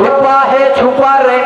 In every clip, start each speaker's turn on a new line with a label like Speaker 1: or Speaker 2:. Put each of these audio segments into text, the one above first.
Speaker 1: छुपा है छुपा रहे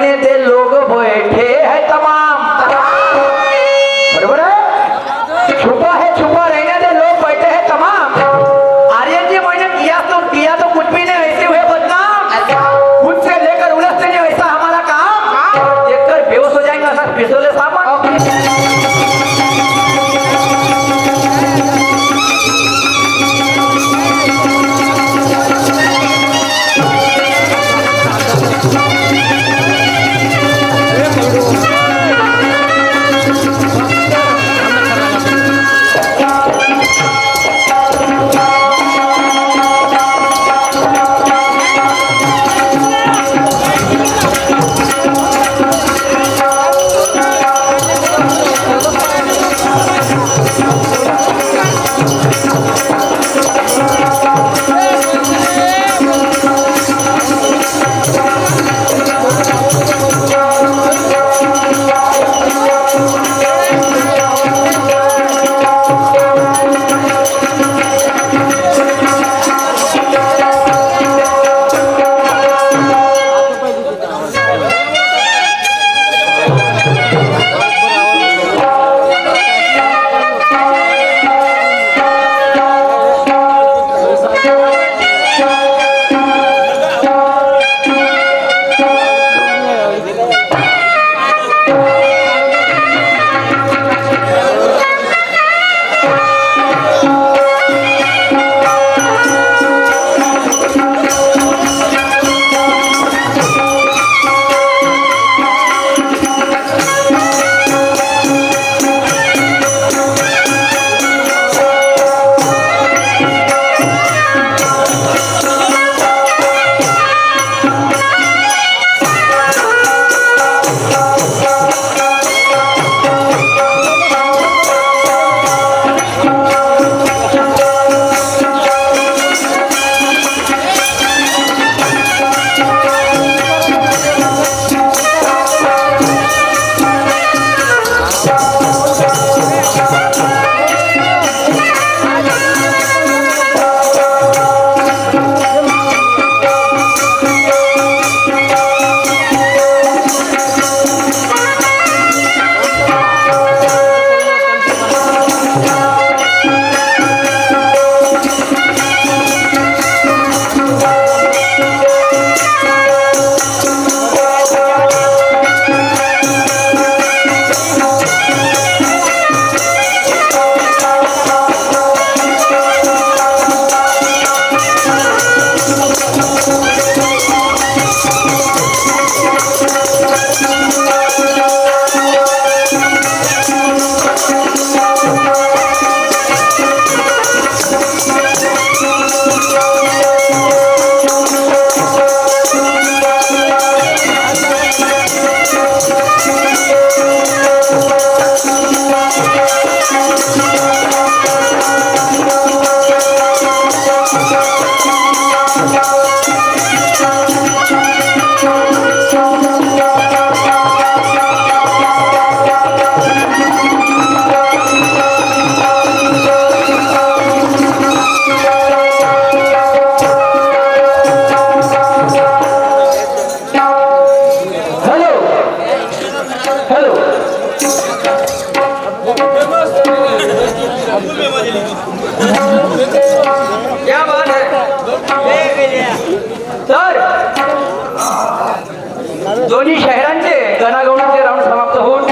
Speaker 1: खेळांचे गणागवणाचे राऊंड समाप्त होऊन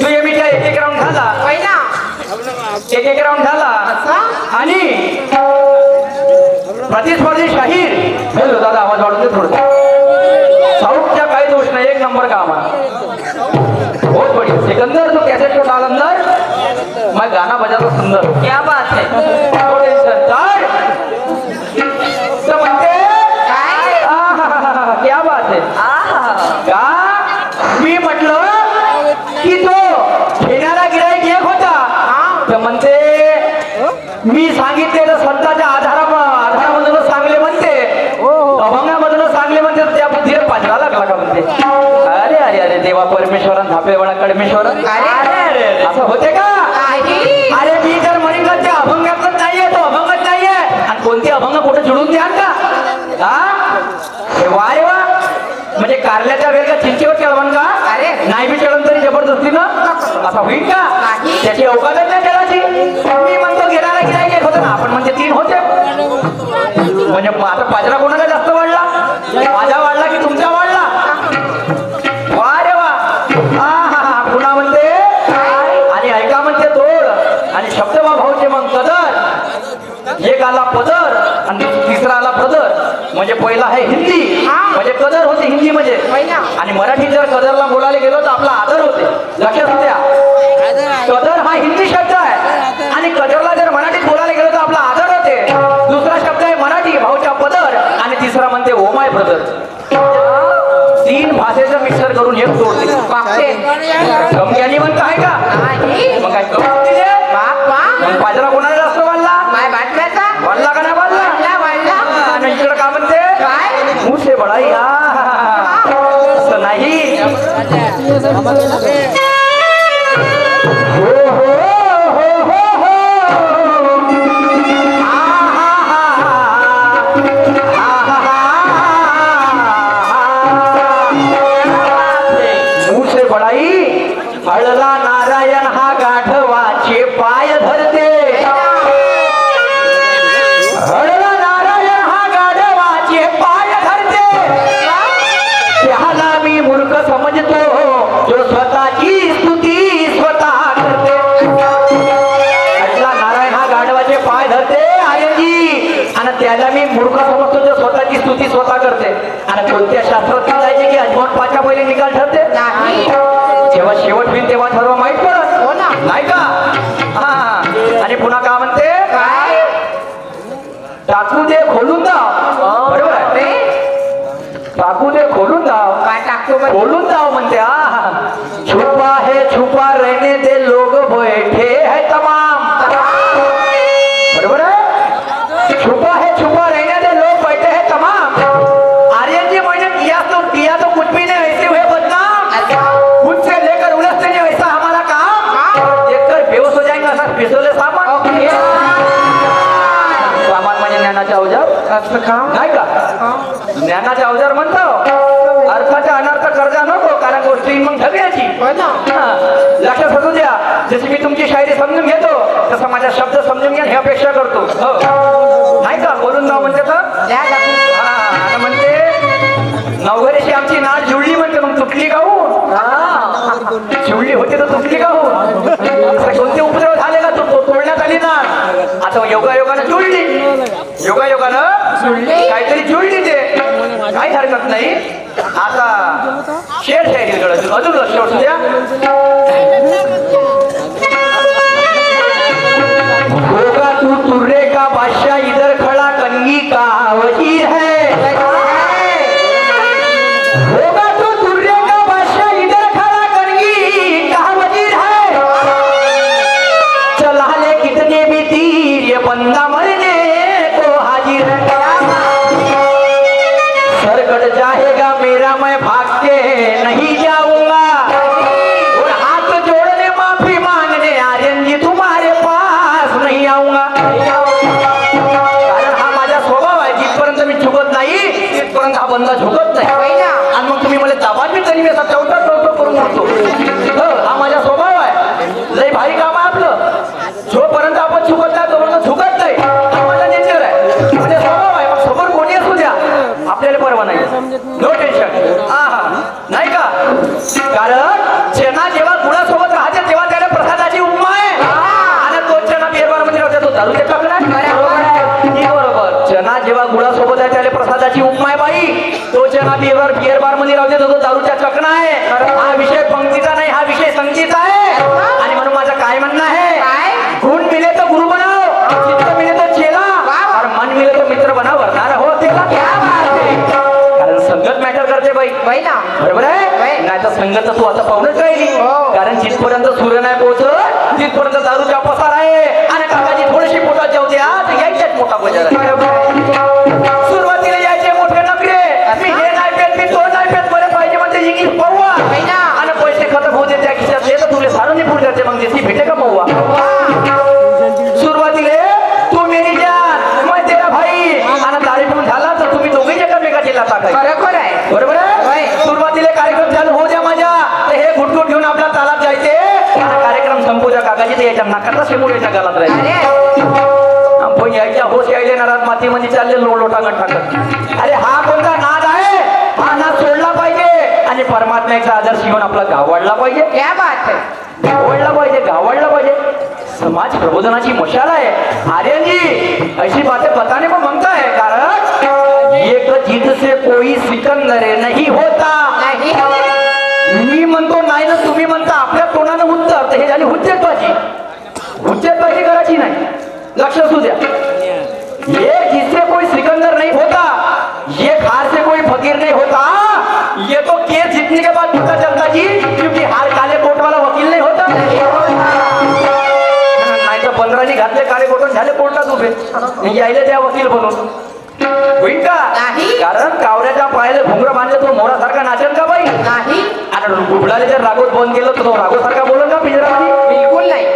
Speaker 1: दुयमीचा एक एक राऊंड झाला. एक एक राऊंड झाला. आणि प्रतिस्पर्धी शाहीर. हॅलो दादा आवाज वाढवते थोडं. साऊथच्या काही दोष नाही एक नंबर काम बहुत सिकंदर तो कॅसेट कोट अंदर. मग गाणं बजाता सुंदर. क्या बात है. देवा परमेश्वरन झापेवाळा कडमेश्वर असं होते का? अरे मी जर म्हणेन का त्या अभंगातच नाहीये तो अभंगच नाहीये. आणि कोणती अभंग कुठे जुळून द्याल का? वा रे वा. म्हणजे कारल्याच्या वेळेला चिंचेवर चढवण का?
Speaker 2: अरे.
Speaker 1: नाही मी चढवून तरी जबरदस्ती ना? असा होईल का? त्याची अवकाशच नाही त्याची? मी म्हणतो गेला नाही होतं ना आपण म्हणजे तीन होते. म्हणजे आता पाचरा कोणाला शब्द भाऊचे मग कदर एक आला पदर आणि तिसरा आला पदर. म्हणजे पहिला आहे हिंदी. म्हणजे कदर होते हिंदी म्हणजे. आणि मराठी जर कदरला बोलायला गेलो तर आपला आदर होते. लक्षात द्या कदर हा हिंदी शब्द आहे. आणि कदरला जर मराठीत बोलायला गेलो तर आपला आदर होते. दुसरा शब्द आहे मराठी भाऊच्या पदर. आणि तिसरा म्हणते ओमाय ब्रदर. तीन भाषेचं मिक्सर करून एक जोडते. गमग्यानी म्हणत आहे का
Speaker 2: नाही
Speaker 1: मग काय करून दिले
Speaker 2: बापा
Speaker 1: मग पाजरा कोणाला जास्त वाढला
Speaker 2: माय बाटल्याचा
Speaker 1: वाढला का नाही वाढला
Speaker 2: वाढला वाढला
Speaker 1: आणि इकडे का म्हणते
Speaker 2: काय
Speaker 1: मुसे स्वतःची स्वतः करते. सामान म्हणजे ज्ञानाचे अवजार? नाही का? ज्ञानाचे अवजार म्हणतो. अर्थाचा अनर्थ कर्जा नको कारण गोष्टी मग ढगल्याची
Speaker 2: हो
Speaker 1: लक्षात असू द्या. जशी मी तुमची शायरी समजून घेतो तसा माझा शब्द समजून घ्या हे अपेक्षा करतो. हो. नाही का? बोलून नाव म्हणते तर? म्हणते नवघरीशी आमची नाळ जुळली म्हणते मग तुटली का जुळली होती तर तुटली का हो? कोणते उपद्रव झाले का? तो तोडण्यात आली ना. आता योगा योगानं जुळली. योगा योगानं
Speaker 2: जुळली?
Speaker 1: काहीतरी जुळली ते. काही हरकत नाही. आता शेर शायरीकडे अजून लक्ष द्या तिथपर्यंत हा बंदा झुकत नाही. आणि मग तुम्ही मला दाबात मी तरी मी असा चौथा चौथा करून उठतो चना बिरबार बिअर बारमध्ये राहते तो दारूच्या चकणा आहे. हा विषय पंक्तीचा नाही हा विषय संगतीचा आहे. आणि म्हणून माझं काय म्हणणं आहे? गुण मिले तो गुरु बनाव चित्त मिले तो चेला. और मन मिले तो मित्र बनाव वरणार हो कारण संगत मॅटर करते बाई.
Speaker 2: ना.
Speaker 1: बरोबर आहे. नाही तर संगत तू आता पाहूनच राहिली.
Speaker 2: हो.
Speaker 1: कारण जिथपर्यंत सूर्य नाही पोहोचत तिथपर्यंत दारूचा पसार आहे. आणि काकाजी थोडीशी पोटात जाऊ द्या तर यायच्यात मोठा बजार आहे. मग जशी भेटे का पौवा सुरुवातीले तू मेरी जान मग
Speaker 2: तेरा भाई
Speaker 1: आणि कार्यक्रम झाला तर तुम्ही दोघेच एकामेका केला बरोबर आहे. बरोबर आहे? सुरुवातीला कार्यक्रम झाला हो द्या माझ्या. तर हे गुटगुट घेऊन आपल्या
Speaker 2: तालात जायचे.
Speaker 1: कार्यक्रम संपूजा
Speaker 2: काकाची ते याच्या नाकाचा शेपूड याच्या गालात
Speaker 1: राहायचे
Speaker 2: आपण यायच्या होश यायले नाराज मातीमध्ये चालले लोटांगण टाकत अरे हा कोणता नाद आहे? हा नाद सोडला पाहिजे. आणि परमात्म्याचा आदर्श घेऊन आपला गाव पाहिजे.
Speaker 1: या बात आहे
Speaker 2: निवडला पाहिजे गावडला पाहिजे. समाज प्रबोधनाची मशाल आहे. आर्यनजी अशी बातें पताने पण म्हणत आहे कारण एक जीत कोई सिकंदर नाही होता. मी म्हणतो नाही ना तुम्ही म्हणता आपल्या तोंडानं उत्तर हे झाली हुज्जतबाजी हुज्जतबाजी करायची नाही. लक्ष असू द्या. ये जिससे कोई सिकंदर नहीं होता ये खास से कोई फकीर नहीं होता. ये तो केस जीतने के बाद चल काळे कोटून झाले कोर्टात उभे. यायला त्या वकील बनून होईल का? कारण कावऱ्याच्या पायाला घुंगर बांधले तो मोरासारखा नाचेल का बाई? आता उघडाले जर रागोत बंद केलं तर तो रागोसारखा बोलल का पिंजरामध्ये
Speaker 1: बिलकुल नाही.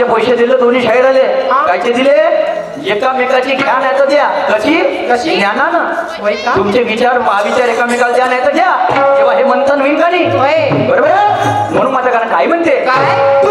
Speaker 2: आमचे पैसे दिले दोन्ही शाहीर आले. कायचे दिले? एकामेकाची ज्ञान नाही तर द्या. कशी?
Speaker 1: कशी? घ्या
Speaker 2: तुमचे विचार महाविचार एकामेकाला द्या नाही तर द्या तेव्हा हे मंथन होईल का नाही? बरोबर? म्हणून माझ्या कारण काय म्हणते
Speaker 1: काय?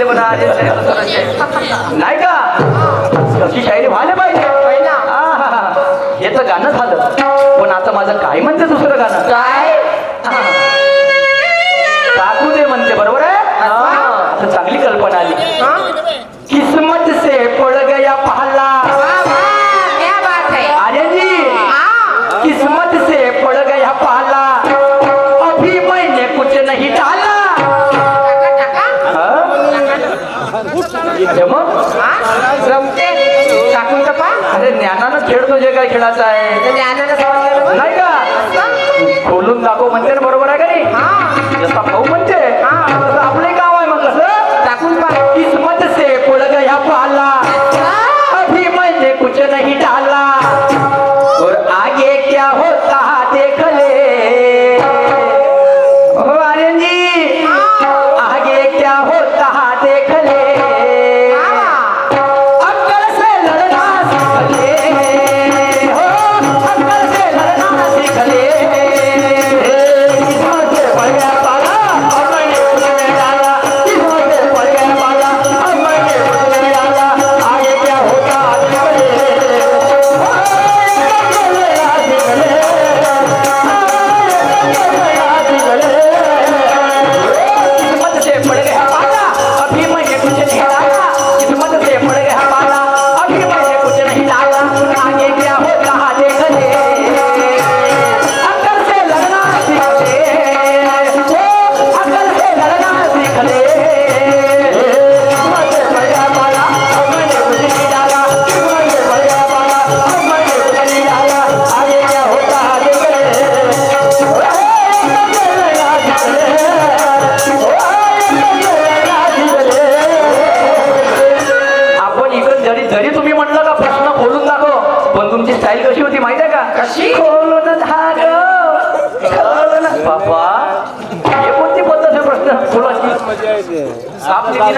Speaker 1: でもな、人
Speaker 2: 生の
Speaker 1: こ。
Speaker 2: い दाखव म्हणते बरोबर आहे का नाही? जसा भाऊ म्हणते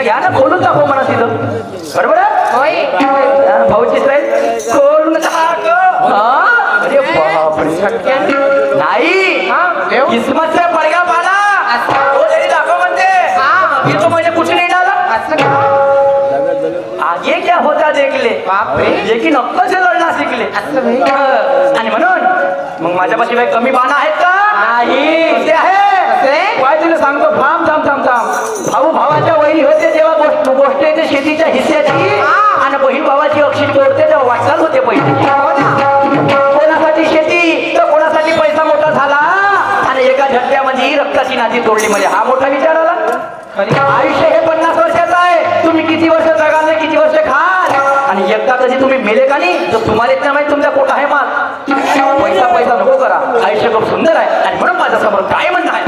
Speaker 1: घ्या ना खोलून दाखव म्हणा तिथं बरोबर आहे?
Speaker 2: होय
Speaker 1: हा, भाऊची स्टाईल खोलून टाक हा? अरे बापरे
Speaker 2: झटक्यान.
Speaker 1: नाही
Speaker 2: हा, देव.
Speaker 1: किस्मतचा पडगा पाला
Speaker 2: असं.
Speaker 1: तो तरी दाखव म्हणते
Speaker 2: हा.
Speaker 1: तो मुझे कुछ नहीं डाला? आगे क्या होता देख ले
Speaker 2: बापरे.
Speaker 1: लेकिन अक्कल से लढणं शिकले. आणि म्हणून मग माझ्यापाशी काही कमी बाणा आहेत का
Speaker 2: नाही.
Speaker 1: ते आहे सोडली म्हणजे हा मोठा विचार आला. आयुष्य हे पन्नास वर्षाचं आहे. तुम्ही किती वर्ष जगाल किती वर्ष खाल? आणि एकदा कधी तुम्ही मेले का नाही तर तुम्हाला इतका माहिती तुमचा तुमच्या आहे माल? पैसा पैसा नको करा. आयुष्य खूप सुंदर आहे. आणि म्हणून माझ्यासमोर काय म्हणणं आहे.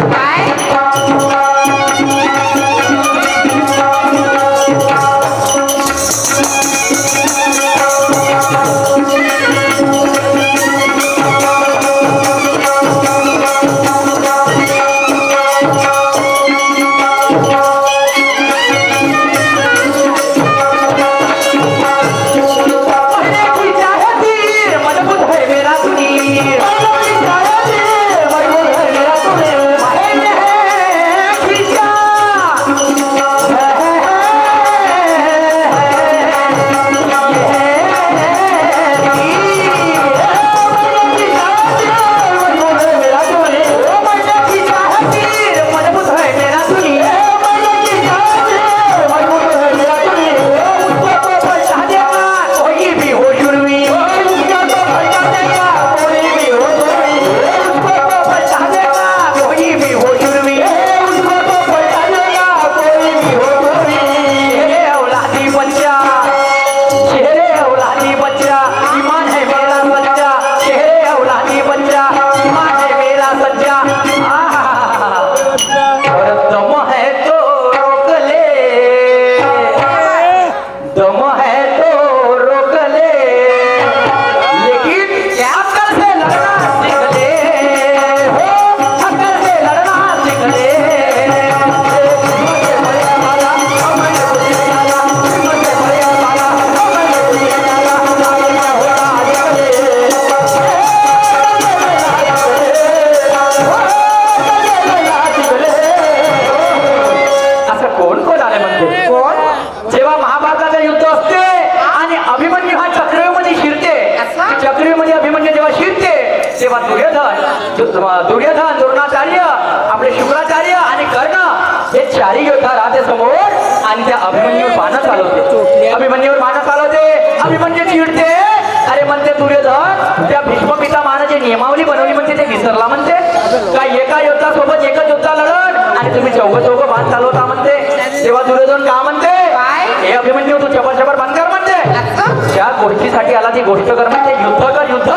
Speaker 1: पितामहाने जे नियमावली बनवली म्हणते ते विसरला म्हणते काय एका योद्धासोबत एकच योद्धा लढण आणि तुम्ही चौघ चौघ बाण चालवता म्हणते. तेव्हा दुर्योधन का म्हणते? हे अभिमन्यू तू चपर चपर बंद कर म्हणते ज्या गोष्टीसाठी आला ती गोष्ट कर म्हणते युद्ध कर युद्ध.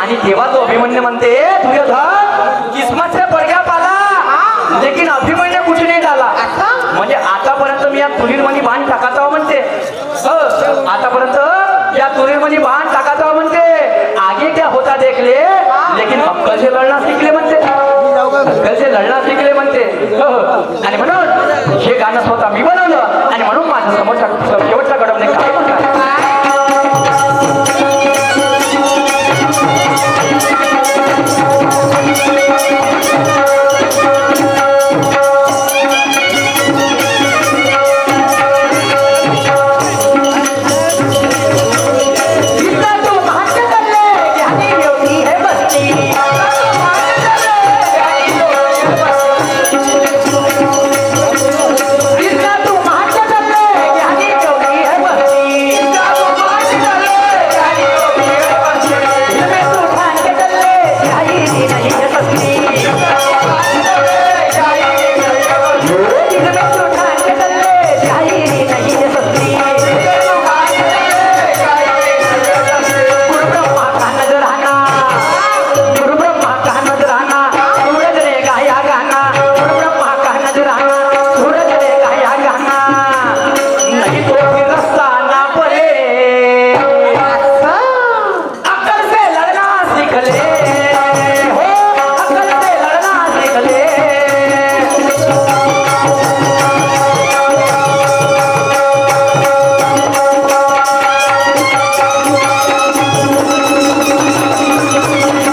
Speaker 1: आणि तेव्हा तो अभिमन्यू म्हणते दुर्योधन किस्मत से पडग्या पाला लेकिन अभिमन्यू कुछ नाही झाला? म्हणजे आतापर्यंत मी या तुरीरमध्ये बाण टाकाचा हो म्हणते. हो, आतापर्यंत त्या तुरीरमध्ये बाण टाकाचा म्हणते. आगे क्या होता देखले लेकिन अक्कल से लढणं शिकले म्हणते. अक्कल से लढणं शिकले म्हणते. हो, हो. आणि म्हणून हे गाणं स्वतः मी बनवलं आणि म्हणून माझ्या समोरच्या शेवटचा कडवणे